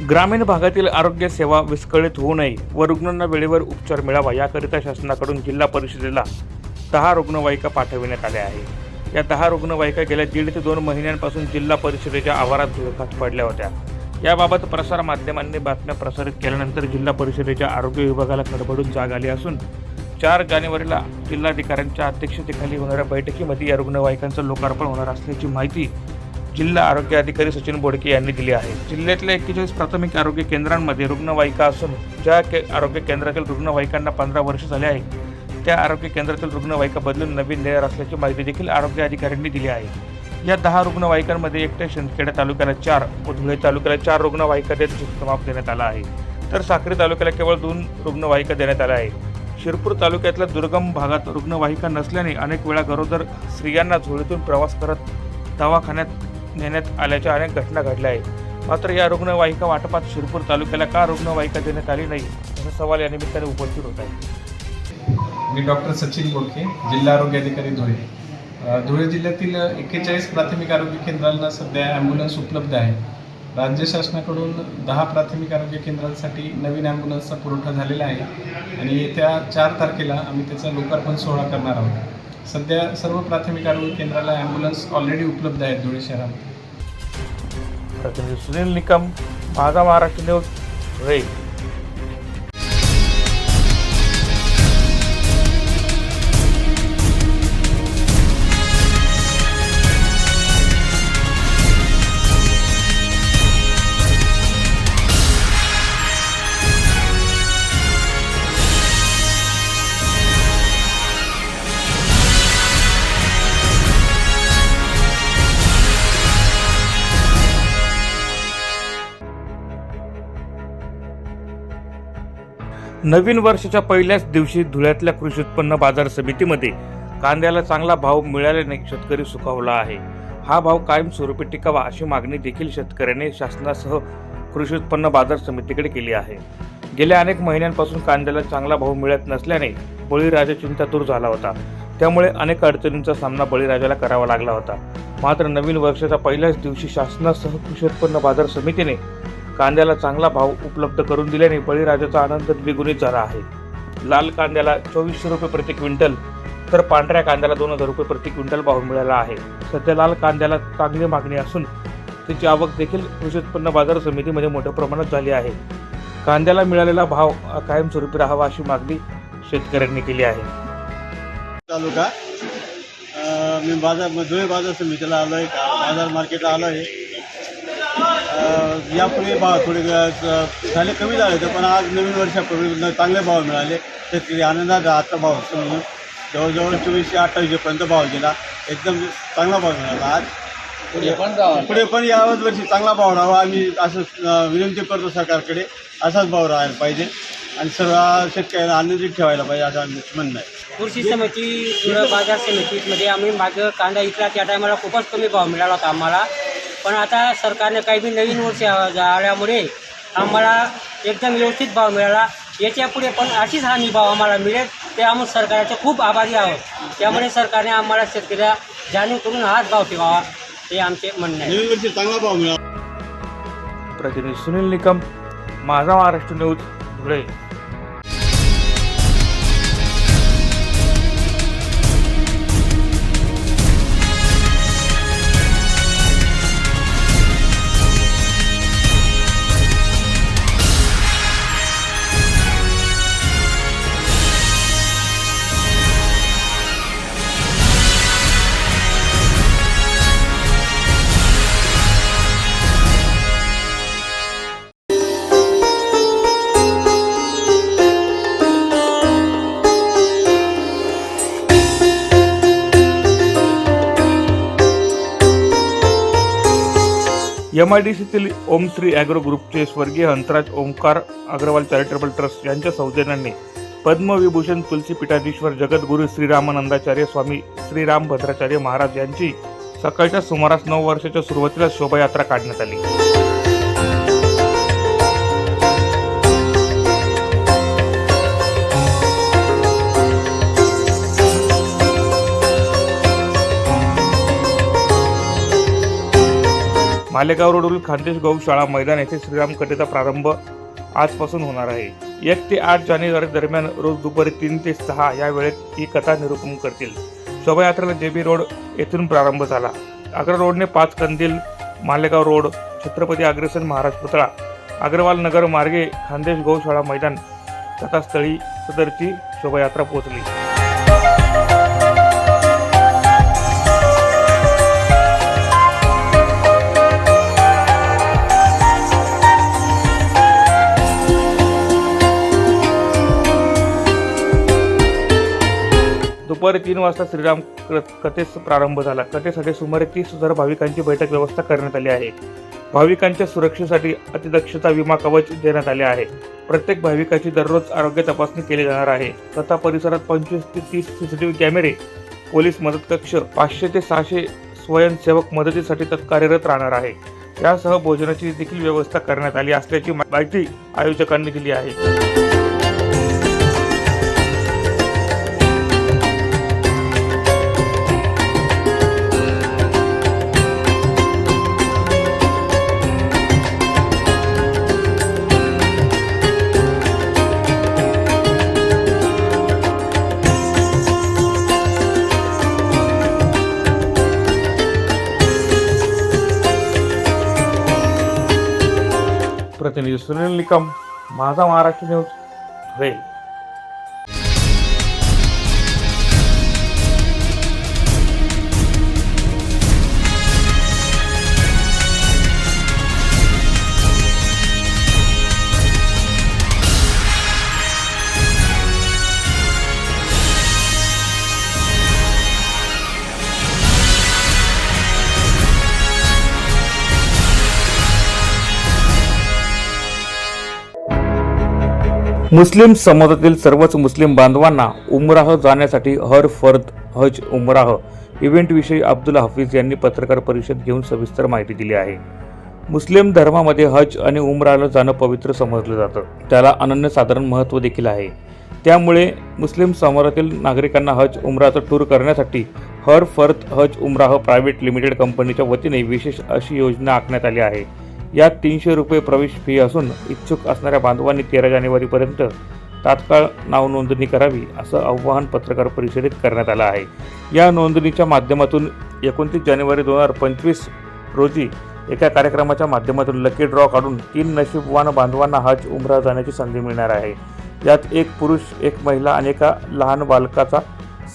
ग्रामीण भागातील आरोग्य सेवा विस्कळीत होऊ नये व रुग्णांना वेळेवर उपचार मिळावा याकरिता शासनाकडून जिल्हा परिषदेला दहा रुग्णवाहिका पाठविण्यात आल्या आहे या दहा रुग्णवाहिका गेल्या दीड ते दोन महिन्यांपासून जिल्हा परिषदेच्या आवारात धुळकात पडल्या होत्या. याबाबत प्रसार माध्यमांनी बातम्या प्रसारित केल्यानंतर जिल्हा परिषदेच्या आरोग्य विभागाला खडबडून जाग आली असून चार जानेवारीला जिल्हाधिकाऱ्यांच्या अध्यक्षतेखाली होणाऱ्या बैठकीमध्ये या रुग्णवाहिकांचं लोकार्पण होणार असल्याची माहिती जिल्हा आरोग्य अधिकारी सचिन बोडके यांनी दिली आहे. जिल्ह्यातल्या एक्केचाळीस प्राथमिक आरोग्य केंद्रांमध्ये रुग्णवाहिका असून ज्या के आरोग्य केंद्रातील रुग्णवाहिकांना पंधरा वर्ष झाले आहे त्या आरोग्य केंद्रातील रुग्णवाहिका बदलून नवीन देणार असल्याची माहिती देखील आरोग्य अधिकाऱ्यांनी दिली आहे. या दहा रुग्णवाहिकांमध्ये एकट्या शिंदखेडा तालुक्याला चार व धुळे तालुक्याला चार रुग्णवाहिका देत समाप्त देण्यात आला आहे. तर साक्री तालुक्याला केवळ दोन रुग्णवाहिका देण्यात आल्या आहे शिरपूर तालुक्यातल्या दुर्गम भागात रुग्णवाहिका नसल्याने अनेक वेळा गरोदर स्त्रियांना झोळीतून प्रवास करत दवाखान्यात नेण्यात आल्याच्या अनेक घटना घडल्या आहेत. मात्र या रुग्णवाहिका वाटपात शिरपूर तालुक्याला का रुग्णवाहिका देण्यात आली नाही? असा सवाल या निमित्ताने उपस्थित होत आहे मी डॉक्टर सचिन बोलके जिल्हा आरोग्य अधिकारी धुळे. धुळे जिल्ह्यातील एक्केचाळीस प्राथमिक आरोग्य केंद्रांना सध्या ॲम्ब्युलन्स उपलब्ध आहे. राज्य शासनाकडून दहा प्राथमिक आरोग्य केंद्रांसाठी नवीन ॲम्ब्युलन्सचा पुरवठा झालेला आहे आणि येत्या चार तारखेला आम्ही त्याचा लोकार्पण सोहळा करणार आहोत. सध्या सर्व प्राथमिक आरोग्य केंद्राला ॲम्ब्युलन्स ऑलरेडी उपलब्ध आहेत धुळे शहरामध्ये. प्रतिनिधी सुनील निकम माझा महाराष्ट्र न्यूज धुळे नवीन वर्षाच्या पहिल्याच दिवशी धुळ्यातल्या कृषी उत्पन्न बाजार समितीमध्ये कांद्याला चांगला भाव मिळाल्याने शेतकरी सुखावला आहे. हा भाव कायमस्वरूपी टिकावा अशी मागणी देखील शेतकऱ्याने शासनासह कृषी उत्पन्न बाजार समितीकडे केली आहे. गेल्या अनेक महिन्यांपासून कांद्याला चांगला भाव मिळत नसल्याने बळीराजा चिंतातूर झाला होता. त्यामुळे अनेक अडचणींचा सामना बळीराजाला करावा लागला होता. मात्र नवीन वर्षाच्या पहिल्याच दिवशी शासनासह कृषी उत्पन्न बाजार समितीने कांद्याला चांगला भाव उपलब्ध करून दिल्याने बळीराजाचा आनंद द्विगुणित झाला आहे. लाल कांद्याला चोवीसशे रुपये प्रति क्विंटल तर पांढऱ्या कांद्याला दोन हजार रुपये प्रति क्विंटल भाव मिळाला आहे. सध्या लाल कांद्याला चांगली मागणी असून त्याची आवक देखील कृषी उत्पन्न बाजार समितीमध्ये मोठ्या प्रमाणात झाली आहे. कांद्याला मिळालेला भाव कायमस्वरूपी राहावा अशी मागणी शेतकऱ्यांनी केली आहे. तालुका मी बाजार धुळे बाजार समितीला आलो आहे का बाजार मार्केटला आलो आहे यापूर्वी भाव थोडे झाले कमी झाले होते पण आज नवीन वर्षापूर्वी चांगले भाव मिळाले. शेतकरी आनंदात आजचा भाव समजून जवळजवळ चोवीसशे अठ्ठावीसशेपर्यंत भाव गेला. एकदम चांगला भाव मिळाला आज. पुढे पण याच वर्षी चांगला भाव राहावा. आम्ही असं विनंती करतो सरकारकडे असाच भाव राहायला पाहिजे. आणि सर्व शेतकऱ्यांना आनंदित ठेवायला पाहिजे असं आमचं म्हणणं आहे. कृषी समिती बाजार समितीमध्ये आम्ही मागं कांदा इकला त्या टायमाला खूपच कमी भाव मिळाला होता आम्हाला. पण आता सरकारने काही बी नवीन वर्ष आल्यामुळे आम्हाला एकदम व्यवस्थित भाव मिळाला. याच्यापुढे पण अशीच हमी भाव आम्हाला मिळेल ते आम्ही सरकारचे खूप आभारी आहोत. त्यामुळे सरकारने आम्हाला शेतकऱ्या जाणीव करून हाच भाव ठेवावा हे आमचे म्हणणं आहे. नवीन वर्षी चांगला भाव मिळाला. प्रतिनिधी Sunil Nikam Majha Maharashtra news Dhule. M I D सीतील ओमश्री agro ग्रुपचे स्वर्गीय हंसराज ओंकार अग्रवाल चॅरिटेबल ट्रस्ट यांच्या सौजन्याने पद्मविभूषण तुलसी पीठाधीश्वर जगद्गुरू श्रीरामानंदाचार्य स्वामी श्रीराम भद्राचार्य महाराज यांची सकाळच्या सुमारास नऊ वर्षाच्या सुरुवातीला शोभायात्रा काढण्यात आली. मालेगाव रोडवरील खानदेश गौशाळा मैदान येथे श्रीराम कथेचा प्रारंभ आजपासून होणार आहे. एक ते आठ जानेवारी दरम्यान रोज दुपारी तीन ते सहा या वेळेत ही कथा निरूपण करतील. शोभायात्रेला जेबी रोड येथून प्रारंभ झाला. आग्रा रोडने पाच कंदील मालेगाव रोड छत्रपती अग्रेसन महाराज पुतळा अग्रवाल नगर मार्गे खानदेश गौशाळा मैदान कथास्थळी सदरची शोभायात्रा पोहोचली. दुपारी तीन वाजता श्रीराम क- कथेस प्रारंभ झाला. कथेसाठी सुमारे तीस हजार भाविकांची बैठक व्यवस्था करण्यात आली आहे. भाविकांच्या सुरक्षेसाठी अतिदक्षता विमा कवच देण्यात आले आहे. प्रत्येक भाविकाची दररोज आरोग्य तपासणी केली जाणार आहे. कथा परिसरात पंचवीस ते तीस सीसीटीव्ही कॅमेरे पोलीस मदत कक्ष पाचशे ते सहाशे स्वयंसेवक मदतीसाठी तत् कार्यरत राहणार आहे. यासह भोजनाची देखील व्यवस्था करण्यात आली असल्याची माहिती आयोजकांनी दिली आहे. सुनील निकम. माझा महाराष्ट्र न्यूज. धुळे मुस्लिम समाजातील सर्वच मुस्लिम बांधवांना उमराह जाण्यासाठी हर फर्द हज उमराह इव्हेंटविषयी अब्दुल हाफिज यांनी पत्रकार परिषद घेऊन सविस्तर माहिती दिली आहे. मुस्लिम धर्मामध्ये हज आणि उमराला जाणं पवित्र समजलं जातं. त्याला अनन्यसाधारण महत्त्व देखील आहे. त्यामुळे मुस्लिम समाजातील नागरिकांना हज उमराचं टूर करण्यासाठी हर फर्द हज उमराह प्रायव्हेट लिमिटेड कंपनीच्या वतीने विशेष अशी योजना आखण्यात आली आहे. यात तीनशे रुपये प्रवेश फी असून इच्छुक असणाऱ्या बांधवांनी तेरा जानेवारीपर्यंत तात्काळ नाव नोंदणी करावी असं आव्हान पत्रकार परिषदेत करण्यात आलं आहे. या नोंदणीच्या माध्यमातून एकोणतीस जानेवारी दोन हजार पंचवीस रोजी एका कार्यक्रमाच्या माध्यमातून लकी ड्रॉ काढून तीन नशीबवान बांधवांना हज उमरा जाण्याची संधी मिळणार आहे. यात एक पुरुष एक महिला आणि एका लहान बालकाचा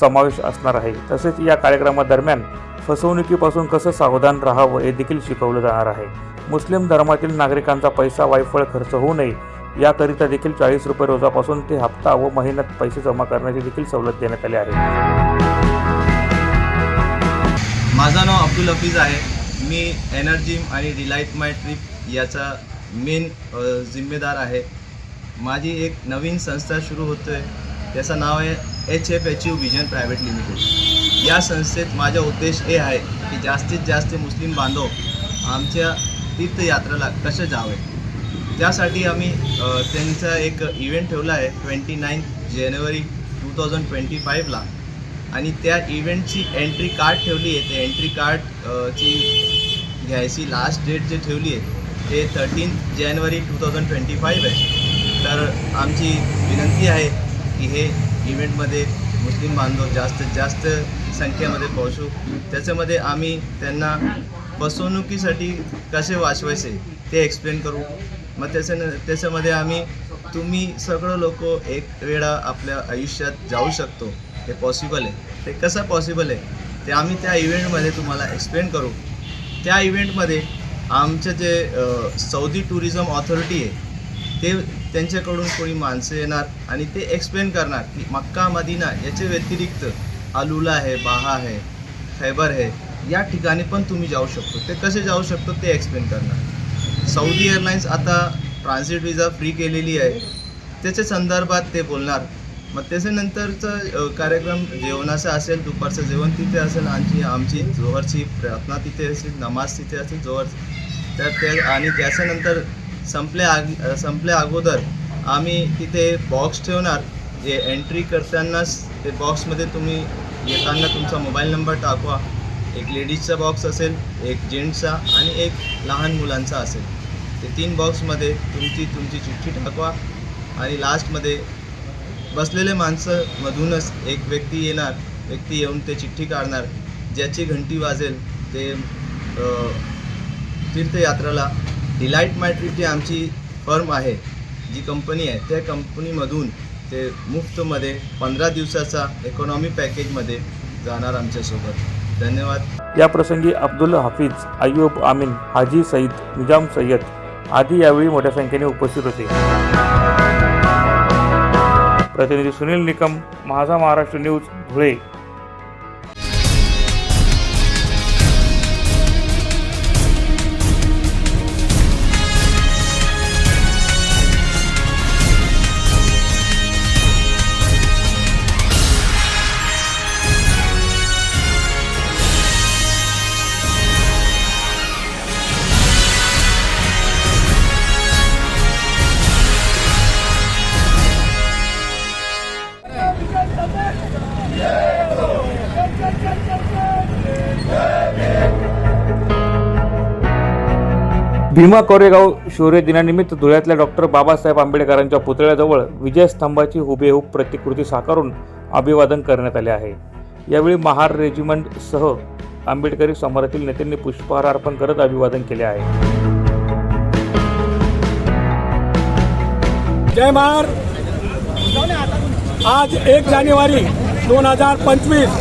समावेश असणार आहे. तसेच या कार्यक्रमादरम्यान फसवणुकीपासून कसं सावधान राहावं हे देखील शिकवलं जाणार आहे. मुस्लिम धर्मातील नागरिकांचा पैसा वायफळ खर्च होऊ नये याकरिता देखील चाळीस रुपये रोजापासून ते हप्ता व महिन्यात पैसे जमा करण्याची देखील सवलत देण्यात आली आहे. माझं नाव अब्दुल हफीज आहे. मी एनर्जी आणि डिलाईट माय ट्रिप याचा मेन जिम्मेदार आहे. माझी एक नवीन संस्था सुरू होते त्याचं नाव आहे H F H U vision private limited या संस्थेत माझा उद्देश हे आहे की जास्तीत जास्त मुस्लिम बांधव आमच्या तीर्थयात्रेला कसे जावे? त्यासाठी आम्ही त्यांचा एक इव्हेंट ठेवला आहे ट्वेंटी नाईन जानेवारी टू थाउजंड ट्वेंटी फाईव्हला आणि त्या इव्हेंटची एंट्री कार्ड ठेवली आहे. ते एंट्री कार्डची घ्यायची लास्ट डेट जे ठेवली आहे ते थर्टीन जानेवारी टू थाउजंड ट्वेंटी फाईव्ह आहे. तर आमची विनंती आहे की हे इव्हेंटमध्ये मुस्लिम बांधव जास्तीत जास्त संख्येमध्ये पोहोचू. त्याच्यामध्ये आम्ही त्यांना फसवणुकीसाठी कसे वाचवायचे ते एक्सप्लेन करू. मग त्याच्या त्याच्यामध्ये आम्ही तुम्ही सगळं लोक एक वेळा आपल्या आयुष्यात जाऊ शकतो. हे पॉसिबल आहे. ते कसं पॉसिबल आहे? ते आम्ही त्या इव्हेंटमध्ये तुम्हाला एक्सप्लेन करू. त्या इव्हेंटमध्ये आमचं जे सौदी टुरिझम ऑथॉरिटी आहे ते त्यांच्याकडून कोणी माणसं येणार आणि ते एक्सप्लेन करणार की मक्का मदिना याच्या व्यतिरिक्त अलुला आहे बाहा आहे खैबर आहे या ठिकाणी पण तुम्ही जाऊ शकतो. ते कसे जाऊ शकतो ते एक्सप्लेन करणार. सौदी एअरलाईन्स आता ट्रान्झिट विजा फ्री केलेली आहे. त्याच्या संदर्भात ते बोलणार. मग त्याच्यानंतरचं कार्यक्रम जेवणाचा असेल दुपारचं जेवण तिथे असेल आणखी आमची जोहरची प्रार्थना तिथे असेल नमाज तिथे असेल जोहर. तर ते आणि त्याच्यानंतर संपल्या आग संपल्या अगोदर आम्ही तिथे बॉक्स ठेवणार. जे एंट्री करतानाच ते बॉक्समध्ये तुम्ही येताना तुमचा मोबाईल नंबर टाकवा. एक लेडीजचा बॉक्स असेल एक जेंट्सचा आणि एक लहान मुलांचा असेल. ते तीन बॉक्समध्ये तुमची तुमची चिठ्ठी टाकवा आणि लास्टमध्ये बसलेले माणसंमधूनच एक व्यक्ती येणार व्यक्ती येऊन ते चिठ्ठी काढणार ज्याची घंटी वाजेल ते तीर्थयात्राला. डिलाईट मॅट्रिक जी आमची फर्म आहे जी कंपनी आहे. त्या कंपनीमधून ते मुफ्तमध्ये पंधरा दिवसाचा इकॉनॉमी पॅकेजमध्ये जाणार आमच्यासोबत. धन्यवाद. या प्रसंगी अब्दुल हाफिज अय्यूब आमीन हाजी सईद निजाम सय्यद आदी यावेळी मोठ्या संख्येने उपस्थित होते. प्रतिनिधी सुनील निकम माझा महाराष्ट्र न्यूज धुळे. भीमा कोरेगाव शौर्य दिनानिमित्त धुळ्यातल्या डॉक्टर बाबासाहेब आंबेडकरांच्या पुतळ्याजवळ विजयस्तंभाची हुबेहूब प्रतिकृती साकारून अभिवादन करण्यात आले आहे. यावेळी महार रेजिमेंटसह आंबेडकरी समाजातील नेत्यांनी पुष्पहार अर्पण करत अभिवादन केले आहे. जय महार. आज एक जानेवारी दोन हजार पंचवीस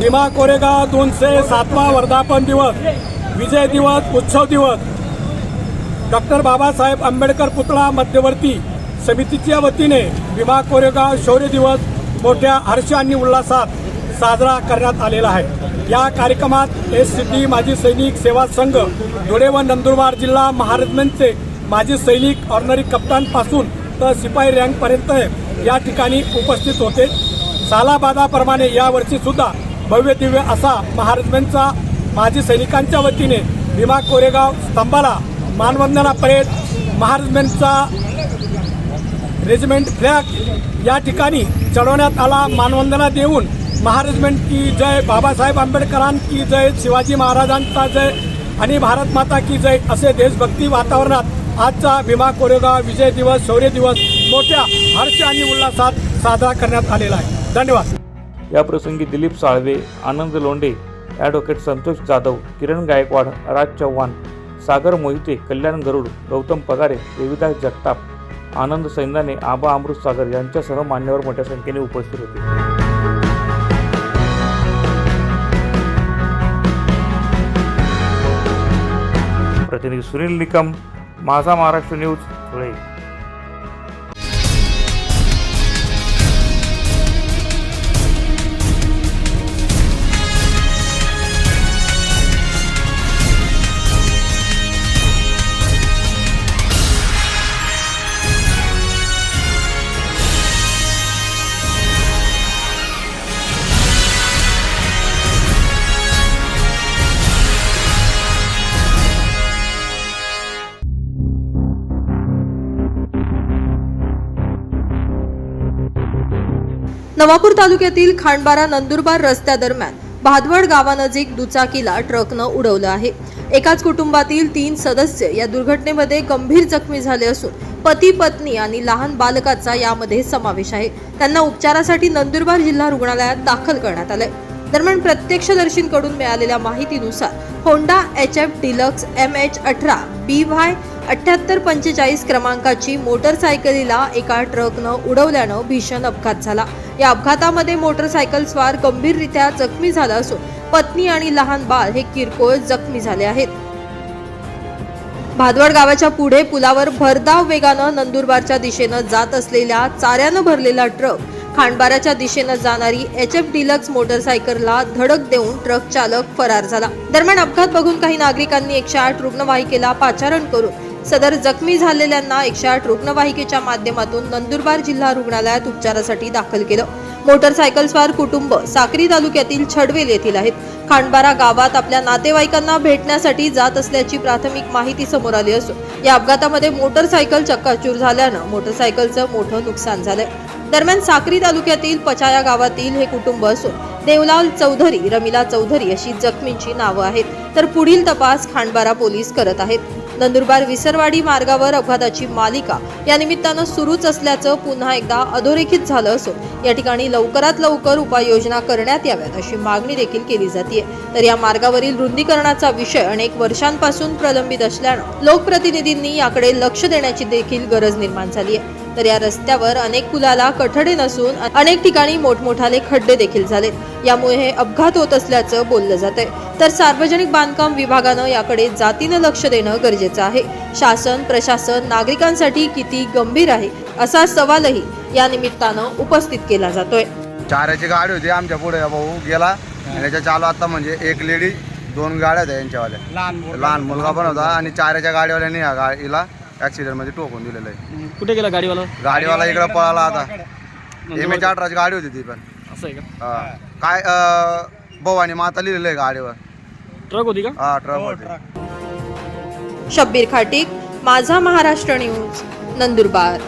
भीमा कोरेगाव दोनशे सातवा वर्धापन दिवस विजय दिवस उत्सव दिवस. डॉक्टर बाबासाहेब आंबेडकर पुतळा मध्यवर्ती समितीच्या वतीने भीमा कोरेगाव शौर्य दिवस मोठ्या हर्ष आणि उल्हासात साजरा करण्यात आलेला आहे. या कार्यक्रमात एस सिद्धी माजी सैनिक सेवा संघ धुळे व नंदुरबार जिल्हा महाराजमेंटचे माजी सैनिक ऑर्नरी कप्तानपासून तर शिपाई रँकपर्यंत या ठिकाणी उपस्थित होते. सालाबादाप्रमाणे यावर्षी सुद्धा भव्य दिव्य असा महाराजमेंटचा माजी सैनिकांच्या वतीने भीमा कोरेगाव स्तंभाला मानवंदना परेड महाराजमेंटचा रेजिमेंट फ्लॅग या ठिकाणी चढवण्यात आला. मानवंदना देऊन महाराजमेंट की जय. बाबासाहेब आंबेडकरांची जय. शिवाजी महाराजांचा जय आणि भारत माता की जय असे देशभक्ती वातावरणात आजचा भीमा कोरेगाव विजय दिवस शौर्य दिवस मोठ्या हर्ष आणि उल्हासात साजरा करण्यात आलेला आहे. धन्यवाद. या प्रसंगी दिलीप साळवे आनंद लोंढे ॲडव्होकेट संतोष जाधव किरण गायकवाड राज चव्हाण सागर मोहिते कल्याण गरुड गौतम पगारे देविदास जगताप आनंद सैंदाने आबा अमृत सागर यांच्यासह मान्यवर मोठ्या संख्येने उपस्थित होते. प्रतिनिधी सुनील निकम माझा महाराष्ट्र न्यूज धुळे. नवापूर तालुक्यातील खांडबारा नंदुरबार रस्त्यादरम्यान भादवड गावानजीक दुचाकीला ट्रकनं उडवलं आहे. एकाच कुटुंबातील तीन सदस्य या दुर्घटनेमध्ये गंभीर जखमी झाले असून पती पत्नी आणि लहान बालकाचा यामध्ये समावेश आहे. त्यांना उपचारासाठी नंदुरबार जिल्हा रुग्णालयात दाखल करण्यात आलंय. दरम्यान प्रत्यक्षदर्शींकडून मिळालेल्या माहितीनुसार Honda H F deluxe M H अठरा बी व्हाय अठ्याहत्तर पंचेचाळीस क्रमांकाची मोटरसायकलीला एका ट्रकनं उडवल्यानं भीषण अपघात झाला. या अपघातामध्ये मोटरसायकल स्वार गंभीररित्या जखमी झाला असून पत्नी आणि लहान बाळ हे किरकोळ जखमी झाले आहेत. भादवड गावाच्या पुढे पुलावर भरधाव वेगानं नंदुरबारच्या दिशेनं जात असलेल्या चाऱ्यानं भरलेला ट्रक खांडबाराच्या दिशेनं जाणारी एच एफ डिलक्स मोटरसायकलला धडक देऊन ट्रक चालक फरार झाला. दरम्यान अपघात बघून काही नागरिकांनी एकशे आठ रुग्णवाहिकेला पाचारण करून सदर जखमी झालेल्यांना एकशे आठ रुग्णवाहिकेच्या माध्यमातून नंदुरबार जिल्हा रुग्णालयात उपचारासाठी दाखल केलं. मोटरसायकलस्वार कुटुंब साक्री तालुक्यातील छडवेल येथील आहेत. खांडबारा गावात आपल्या नातेवाईकांना भेटण्यासाठी जात असल्याची प्राथमिक माहिती समोर आली असून या अपघातामध्ये मोटरसायकल चक्काचूर झाल्यानं मोटरसायकलचं मोठं नुकसान झालंय. दरम्यान साक्री तालुक्यातील पचाया गावातील हे कुटुंब असून देवलाल चौधरी रमिला चौधरी अशी जखमींची नावं आहेत. तर पुढील तपास खांडबारा पोलीस करत आहेत. नंदुरबार विसरवाडी मार्गावर अपघाताची मालिका या निमित्तानं सुरूच असल्याचं पुन्हा एकदा अधोरेखित झालं असून या ठिकाणी लवकरात लवकर उपाययोजना करण्यात याव्यात अशी मागणी देखील केली जाते तर या मार्गावरील रुंदीकरणाचा विषय अनेक वर्षांपासून प्रलंबित असल्यानं लोकप्रतिनिधींनी याकडे लक्ष देण्याची देखील गरज निर्माण झाली आहे तर या रस्त्यावर अनेक पुलाला कठडे नसून अनेक ठिकाणी मोठमोठाले खड्डे देखील झालेत यामुळे हे अपघात होत असल्याचं बोललं जात आहे तर सार्वजनिक बांधकाम विभागानं याकडे जातीनं लक्ष देणं गरजेचं आहे. शासन प्रशासन नागरिकांसाठी किती गंभीर आहे असा सवालही या निमित्तानं उपस्थित केला जातोय. चाराची गाडी होती आमच्या पुढे भाऊ गेला. त्याच्या चालू आता म्हणजे एक लेडी दोन गाड्या होत्या यांच्यावाल्या. लहान मुलगा पण होता आणि चाराच्या गाडीवाल्याने या गाडीला ऍक्सिडेंटमध्ये टोकून दिलेलं आहे. कुठे गेला गाडीवाला? गाडीवाला इकडे पळाला आता. एम एच अठराची गाडी होती ती पण. असं आहे का? हा. काय अं, भवानी माता लिहिलेलं आहे गाडीवर. ट्रक होती का? हा ट्रक होती. शब्बीर खाटीक माझा महाराष्ट्र न्यूज नंदुरबार.